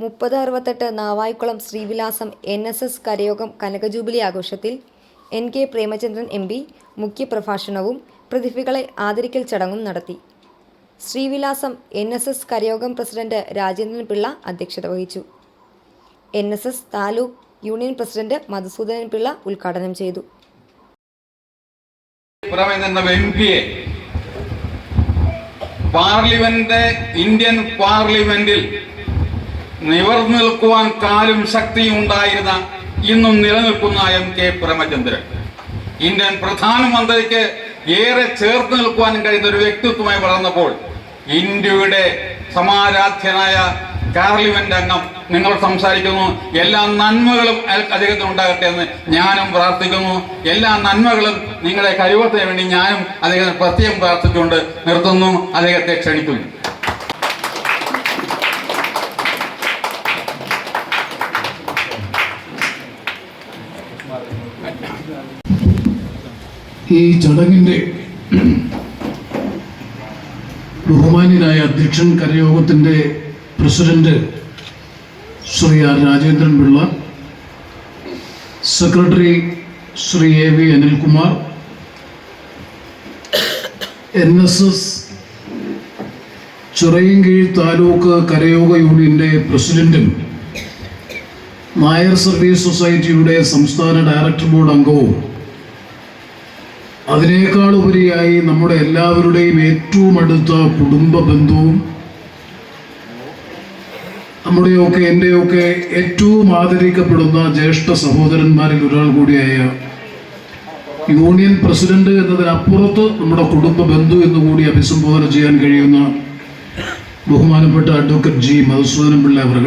മുപ്പത് അറുപത്തെട്ട് Navaikulam Srivilasam N S S കരയോഗം കനകജൂബിലി ആഘോഷത്തിൽ N K Premachandran M P മുഖ്യപ്രഭാഷണവും പ്രതിഭകളെ ആദരിക്കൽ ചടങ്ങും നടത്തി. ശ്രീവിലാസം എൻ എസ് എസ് കരയോഗം പ്രസിഡന്റ് രാജേന്ദ്രൻ പിള്ള അധ്യക്ഷത വഹിച്ചു. N S S taluk union president Madhusoodanan Pillai ഉദ്ഘാടനം ചെയ്തു. പാർലമെന്റ് ഇന്ത്യൻ പാർലമെന്റിൽ നിവർന്നു നിൽക്കുവാൻ കാലും ശക്തിയും ഉണ്ടായിരുന്ന ഇന്നും നിലനിൽക്കുന്ന എം കെ പ്രേമചന്ദ്രൻ. ഇന്ത്യൻ പ്രധാനമന്ത്രിക്ക് ഏറെ ചേർത്ത് നിൽക്കുവാൻ കഴിയുന്ന ഒരു വ്യക്തിത്വമായി വളർന്നപ്പോൾ ഇന്ത്യയുടെ സമാരാധ്യനായ പാർലമെന്റ് അംഗം നിങ്ങൾ സംസാരിക്കുന്നു. എല്ലാ നന്മകളും അദ്ദേഹത്തിന് ഉണ്ടാകട്ടെ എന്ന് ഞാനും പ്രാർത്ഥിക്കുന്നു. എല്ലാ നന്മകളും നിങ്ങളുടെ കരുവത്തിന് വേണ്ടി ഞാനും അദ്ദേഹത്തിന് പ്രത്യേകം പ്രാർത്ഥിച്ചുകൊണ്ട് നിർത്തുന്നു. അദ്ദേഹത്തെ ക്ഷണിക്കുന്നു. ഈ ചടങ്ങിന്റെ ബഹുമാന്യനായ അധ്യക്ഷൻ കരയോഗത്തിന്റെ president Shri R Rajendran Pillai secretary Shri A V Anilkumar N S S Chirayinkeezh taluk കരയോഗ യൂണിയന്റെ പ്രസിഡന്റും നായർ സർവീസ് സൊസൈറ്റിയുടെ സംസ്ഥാന ഡയറക്ടർ ബോർഡ് അംഗവും അതിനേക്കാൾ ഉപരിയായി നമ്മുടെ എല്ലാവരുടെയും ഏറ്റവും അടുത്ത കുടുംബ ബന്ധുവും നമ്മുടെയൊക്കെ എന്റെയൊക്കെ ഏറ്റവും ആദരിക്കപ്പെടുന്ന ജ്യേഷ്ഠ സഹോദരന്മാരിൽ ഒരാൾ കൂടിയായ യൂണിയൻ പ്രസിഡന്റ് എന്നതിനപ്പുറത്ത് നമ്മുടെ കുടുംബ ബന്ധു എന്ന് കൂടി അഭിസംബോധന ചെയ്യാൻ കഴിയുന്ന ബഹുമാനപ്പെട്ട അഡ്വക്കേറ്റ് ജി മധുസൂദനൻ പിള്ള അവർ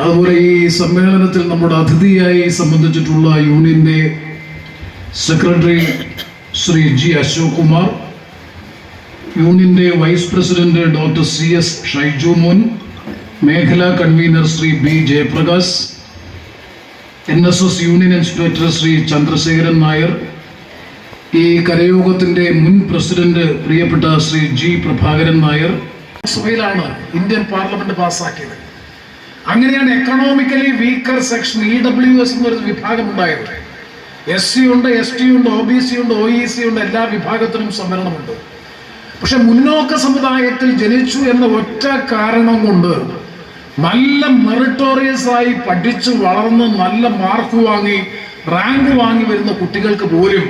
അതുപോലെ ഈ സമ്മേളനത്തിൽ നമ്മുടെ അതിഥിയായി സംബന്ധിച്ചിട്ടുള്ള യൂണിയന്റെ സെക്രട്ടറി ശ്രീ ജി അശോക് കുമാർ യൂണിയന്റെ vice president doctor C S Shaiju Mon മേഖലാ convener Shri B Jayaprakash N S S union inspector Shri Chandrasekharan Nair ഈ കരയോഗത്തിന്റെ മുൻ പ്രസിഡന്റ് പ്രിയപ്പെട്ട ശ്രീ ജി പ്രഭാകരൻ നായർ. സഭയിലാണ് ഇന്ത്യൻ പാർലമെന്റ് പാസ്സാക്കിയത്. അങ്ങനെയാണ് economically weaker section E W S എന്നൊരു വിഭാഗം ഉണ്ടായത്. എസ് സി ഉണ്ട് എസ് ടി ഉണ്ട് ഒ ബി സി ഉണ്ട് ഒ ഇ സി ഉണ്ട് എല്ലാ വിഭാഗത്തിനും സംവരണമുണ്ട് പക്ഷെ മുന്നോക്ക സമുദായത്തിൽ ജനിച്ചു എന്ന ഒറ്റ കാരണം കൊണ്ട് നല്ല മെറിട്ടോറിയസ് ആയി പഠിച്ചു വളർന്ന് നല്ല മാർക്ക് വാങ്ങി റാങ്ക് വാങ്ങി വരുന്ന കുട്ടികൾക്ക് പോലും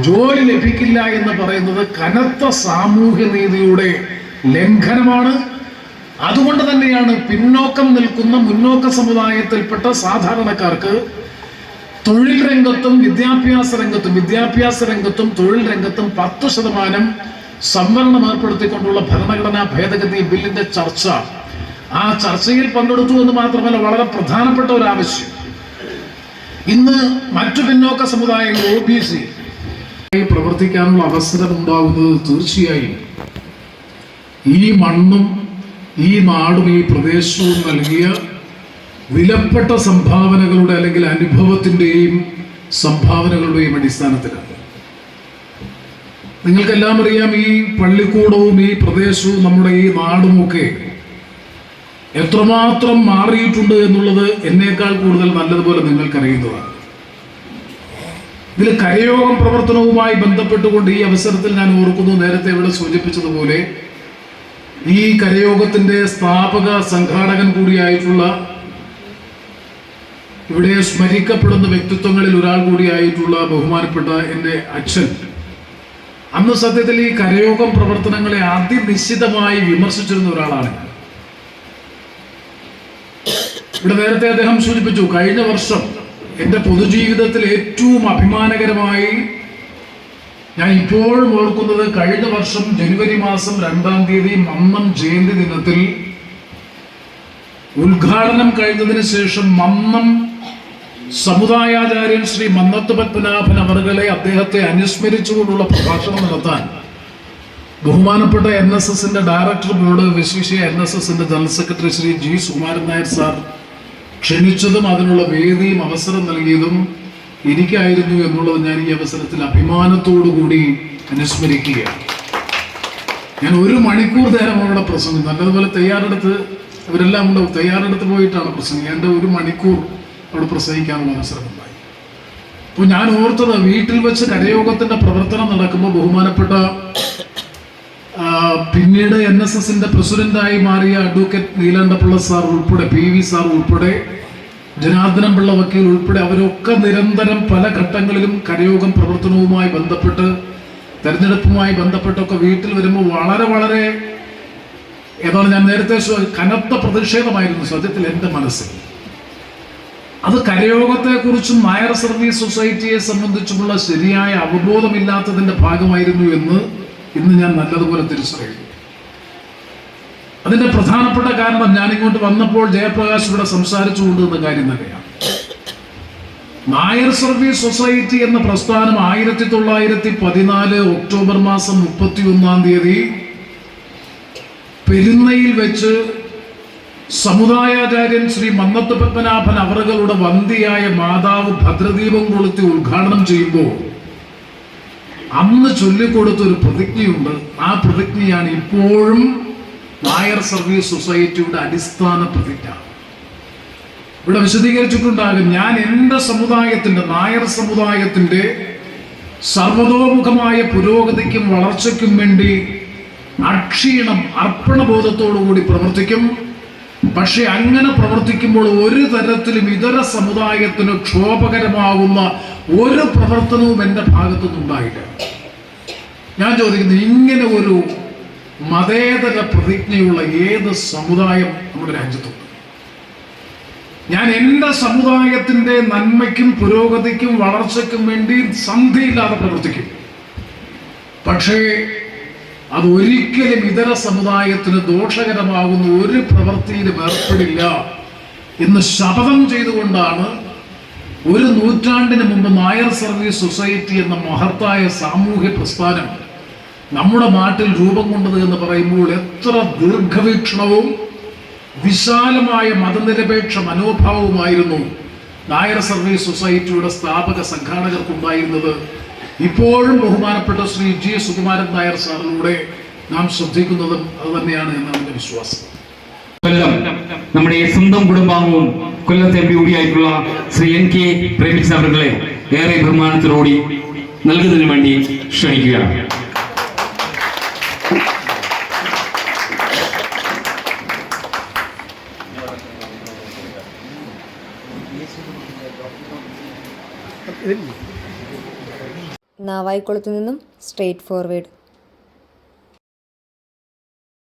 ജോലി ലഭിക്കില്ല എന്ന് പറയുന്നത് കനത്ത സാമൂഹ്യ നീതിയുടെ ലംഘനമാണ്. അതുകൊണ്ട് തന്നെയാണ് പിന്നോക്കം നിൽക്കുന്ന മുന്നോക്ക സമുദായത്തിൽപ്പെട്ട സാധാരണക്കാർക്ക് തൊഴിൽ രംഗത്തും വിദ്യാഭ്യാസ രംഗത്തും വിദ്യാഭ്യാസ രംഗത്തും തൊഴിൽ രംഗത്തും പത്ത് ശതമാനം സംവരണം ഏർപ്പെടുത്തിക്കൊണ്ടുള്ള ഭരണഘടനാ ഭേദഗതി ബില്ലിന്റെ ചർച്ച. ആ ചർച്ചയിൽ പങ്കെടുത്തു എന്ന് മാത്രമല്ല വളരെ പ്രധാനപ്പെട്ട ഒരു ആവശ്യം. ഇന്ന് മറ്റു പിന്നോക്ക സമുദായങ്ങൾ ഒ ബി സി പ്രവർത്തിക്കാനുള്ള അവസരം ഉണ്ടാകുന്നത് തീർച്ചയായും ഈ മണ്ണും ഈ നാടും ഈ പ്രദേശവും നൽകിയ വിലപ്പെട്ട സംഭാവനകളുടെ അല്ലെങ്കിൽ അനുഭവത്തിന്റെയും സംഭാവനകളുടെയും അടിസ്ഥാനത്തിലാണ്. നിങ്ങൾക്കെല്ലാം അറിയാം ഈ പള്ളിക്കൂടവും ഈ പ്രദേശവും നമ്മുടെ ഈ നാടുമൊക്കെ എത്രമാത്രം മാറിയിട്ടുണ്ട് എന്നുള്ളത് എന്നേക്കാൾ കൂടുതൽ നല്ലതുപോലെ നിങ്ങൾക്കറിയുന്നതാണ്. ഇതിൽ കരയോഗം പ്രവർത്തനവുമായി ബന്ധപ്പെട്ടുകൊണ്ട് ഈ അവസരത്തിൽ ഞാൻ ഓർക്കുന്നു നേരത്തെ ഇവിടെ സൂചിപ്പിച്ചതുപോലെ ഈ കരയോഗത്തിന്റെ സ്ഥാപക സംഘാടകൻ കൂടിയായിട്ടുള്ള ഇവിടെ സ്മരിക്കപ്പെടുന്ന വ്യക്തിത്വങ്ങളിൽ ഒരാൾ കൂടിയായിട്ടുള്ള ബഹുമാനപ്പെട്ട എന്റെ അച്ഛൻ അന്ന് സത്യത്തിൽ ഈ കരയോഗം പ്രവർത്തനങ്ങളെ അതിനിശ്ചിതമായി വിമർശിച്ചിരുന്ന ഒരാളാണ്. ഇവിടെ നേരത്തെ അദ്ദേഹം സൂചിപ്പിച്ചു കഴിഞ്ഞ വർഷം എന്റെ പൊതുജീവിതത്തിൽ ഏറ്റവും അഭിമാനകരമായി ഞാൻ ഇപ്പോഴും ഓർക്കുന്നത് കഴിഞ്ഞ വർഷം ജനുവരി മാസം രണ്ടാം തീയതി മന്നം ജയന്തി ദിനത്തിൽ ഉദ്ഘാടനം കഴിഞ്ഞതിന് ശേഷം മന്നം സമുദായാചാര്യൻ ശ്രീ മന്നത്ത് പത്മനാഭൻ അവർകളെ അദ്ദേഹത്തെ അനുസ്മരിച്ചുകൊണ്ടുള്ള പ്രഭാഷണം നടത്താൻ ബഹുമാനപ്പെട്ട എൻ എസ് എസിന്റെ ഡയറക്ടർ ബോർഡ് വിശേഷ എൻ എസ് എസിന്റെ general secretary Shri G Sukumaran Nair sir ക്ഷണിച്ചതും അതിനുള്ള വേദിയും അവസരം നൽകിയതും എനിക്കായിരുന്നു എന്നുള്ളത് ഞാൻ ഈ അവസരത്തിൽ അഭിമാനത്തോടു കൂടി അനുസ്മരിക്കുകയാണ്. ഞാൻ ഒരു മണിക്കൂർ നേരം അവരുടെ പ്രസംഗം. നല്ലതുപോലെ തയ്യാറെടുത്ത് അവരെല്ലാം കൂടെ തയ്യാറെടുത്ത് പോയിട്ടാണ് പ്രസംഗിക്കുക എന്റെ ഒരു മണിക്കൂർ അവിടെ പ്രസംഗിക്കാനുള്ള അവസരമുണ്ടായി. അപ്പോൾ ഞാൻ ഓർത്തത് വീട്ടിൽ വെച്ച് കരയോഗത്തിന്റെ പ്രവർത്തനം നടക്കുമ്പോൾ ബഹുമാനപ്പെട്ട പിന്നീട് എൻ എസ് എസിന്റെ പ്രസിഡന്റായി മാറിയ അഡ്വക്കേറ്റ് നീലാണ്ടപിള്ള സാർ ഉൾപ്പെടെ പി വി സാർ ഉൾപ്പെടെ ജനാർദ്ദനം പിള്ള വക്കീൽ ഉൾപ്പെടെ അവരൊക്കെ നിരന്തരം പല ഘട്ടങ്ങളിലും കരയോഗം പ്രവർത്തനവുമായി ബന്ധപ്പെട്ട് തെരഞ്ഞെടുപ്പുമായി ബന്ധപ്പെട്ടൊക്കെ വീട്ടിൽ വരുമ്പോൾ വളരെ വളരെ ഏതാണ് ഞാൻ നേരത്തെ കനത്ത പ്രതിഷേധമായിരുന്നു സത്യത്തിൽ എന്റെ മനസ്സിൽ. അത് കരയോഗത്തെക്കുറിച്ചും നായർ സർവീസ് സൊസൈറ്റിയെ സംബന്ധിച്ചുമുള്ള ശരിയായ അവബോധമില്ലാത്തതിന്റെ ഭാഗമായിരുന്നു എന്ന് ഇന്ന് ഞാൻ നല്ലതുപോലെ തിരിച്ചറിയുന്നു. അതിന്റെ പ്രധാനപ്പെട്ട കാരണം ഞാനിങ്ങോട്ട് വന്നപ്പോൾ ജയപ്രകാശ് ഇവിടെ സംസാരിച്ചു കൊണ്ടുവന്ന കാര്യം തന്നെയാണ്. നായർ സർവീസ് സൊസൈറ്റി എന്ന പ്രസ്ഥാനം ആയിരത്തി തൊള്ളായിരത്തി പതിനാല് ഒക്ടോബർ മാസം മുപ്പത്തി ഒന്നാം തീയതി പെരുന്നയിൽ വെച്ച് സമുദായാചാര്യൻ ശ്രീ മന്നത്ത് പത്മനാഭൻ അവറുകളുടെ വന്തിയായ മാതാവ് ഭദ്രദീപം കൊളുത്തി ഉദ്ഘാടനം ചെയ്യുമ്പോൾ അന്ന് ചൊല്ലിക്കൊടുത്ത ഒരു പ്രതിജ്ഞയുണ്ട്. ആ പ്രതിജ്ഞയാണ് ഇപ്പോഴും നായർ സർവീസ് സൊസൈറ്റിയുടെ അടിസ്ഥാന പ്രതിജ്ഞ. ഇവിടെ വിശദീകരിച്ചിട്ടുണ്ടാകും ഞാൻ എന്റെ സമുദായത്തിന്റെ നായർ സമുദായത്തിന്റെ സർവതോമുഖമായ പുരോഗതിക്കും വളർച്ചയ്ക്കും വേണ്ടി അക്ഷീണം അർപ്പണബോധത്തോടുകൂടി പ്രവർത്തിക്കും. പക്ഷെ അങ്ങനെ പ്രവർത്തിക്കുമ്പോൾ ഒരു തരത്തിലും ഇതര സമുദായത്തിന് ക്ഷോഭകരമാകുന്ന ഒരു പ്രവർത്തനവും എന്റെ ഭാഗത്തുനിന്നുണ്ടായില്ല. ഞാൻ ചോദിക്കുന്നു ഇങ്ങനെ ഒരു മതേതര പ്രതിജ്ഞയുള്ള ഏത് സമുദായം നമ്മുടെ രാജ്യത്തുണ്ട്? ഞാൻ എന്റെ സമുദായത്തിന്റെ നന്മയ്ക്കും പുരോഗതിക്കും വളർച്ചയ്ക്കും വേണ്ടി സന്ധിയില്ലാതെ പ്രവർത്തിക്കും. പക്ഷേ അത് ഒരിക്കലും ഇതര സമുദായത്തിന് ദോഷകരമാകുന്ന ഒരു പ്രവൃത്തിയിലും ഏർപ്പെടില്ല എന്ന് ശപഥം ചെയ്തുകൊണ്ടാണ് ഒരു നൂറ്റാണ്ടിന് മുമ്പ് നായർ സർവീസ് സൊസൈറ്റി എന്ന മഹത്തായ സാമൂഹ്യ പ്രസ്ഥാനം നമ്മുടെ നാട്ടിൽ രൂപം കൊണ്ടത് എന്ന് പറയുമ്പോൾ എത്ര ദീർഘവീക്ഷണവും വിശാലമായ മതനിരപേക്ഷ മനോഭാവവുമായിരുന്നു നായർ സർവീസ് സൊസൈറ്റിയുടെ സ്ഥാപക സംഘാടകർക്കുണ്ടായിരുന്നത്. ഇപ്പോഴും ബഹുമാനപ്പെട്ട ശ്രീ ജി സുകുമാരൻ നായർ സാറിലൂടെ നാം ശ്രദ്ധിക്കുന്നതും അത് തന്നെയാണ് എന്നാണ് എന്റെ വിശ്വാസം. കൊല്ലം നമ്മുടെ സ്വന്തം കുടുംബാംഗവും കൊല്ലത്തെ എം പി കൂടിയായിട്ടുള്ള ശ്രീ എൻ കെ പ്രേമിച്ച അവരുടെ ഏറെ ബഹുമാനത്തോടുകൂടി നൽകുന്നതിന് വേണ്ടി ക്ഷണിക്കുകയാണ്. നാവായിക്കുളത്തു നിന്നും സ്ട്രേറ്റ് ഫോർവേഡ്.